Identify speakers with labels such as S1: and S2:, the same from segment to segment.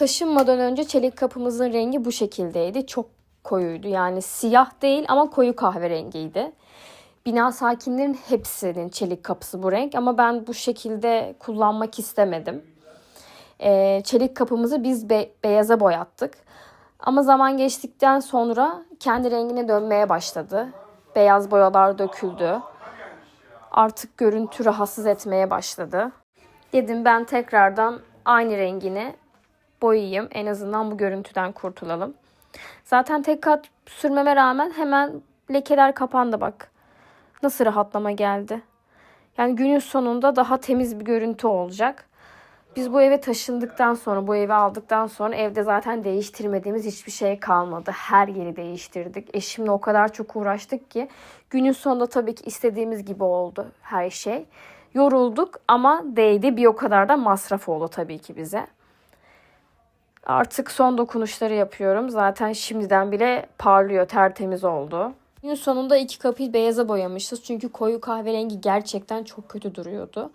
S1: Taşınmadan önce çelik kapımızın rengi bu şekildeydi. Çok koyuydu. Yani siyah değil ama koyu kahverengiydi. Bina sakinlerin hepsinin çelik kapısı bu renk ama ben bu şekilde kullanmak istemedim. Ee, çelik kapımızı biz be- beyaza boyattık. Ama zaman geçtikten sonra kendi rengine dönmeye başladı. Beyaz boyalar döküldü. Artık görüntü rahatsız etmeye başladı. Dedim ben tekrardan aynı rengini boyayayım. En azından bu görüntüden kurtulalım. Zaten tek kat sürmeme rağmen hemen lekeler kapandı bak. Nasıl rahatlama geldi. Yani günün sonunda daha temiz bir görüntü olacak. Biz bu eve taşındıktan sonra, bu evi aldıktan sonra evde zaten değiştirmediğimiz hiçbir şey kalmadı. Her yeri değiştirdik. Eşimle o kadar çok uğraştık ki günün sonunda tabii ki istediğimiz gibi oldu her şey. Yorulduk ama değdi. Bir o kadar da masraf oldu tabii ki bize. Artık son dokunuşları yapıyorum. Zaten şimdiden bile parlıyor, tertemiz oldu. Gün sonunda iki kapıyı beyaza boyamışız. Çünkü koyu kahverengi gerçekten çok kötü duruyordu.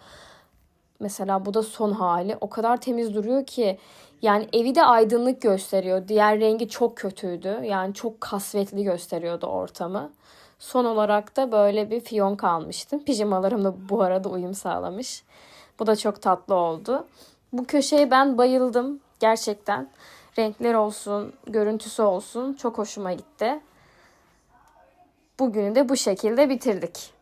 S1: Mesela bu da son hali. O kadar temiz duruyor ki yani evi de aydınlık gösteriyor. Diğer rengi çok kötüydü. Yani çok kasvetli gösteriyordu ortamı. Son olarak da böyle bir fiyon kalmıştım. Pijamalarım da bu arada uyum sağlamış. Bu da çok tatlı oldu. Bu köşeye ben bayıldım gerçekten. Renkler olsun, görüntüsü olsun çok hoşuma gitti. Bugünü de bu şekilde bitirdik.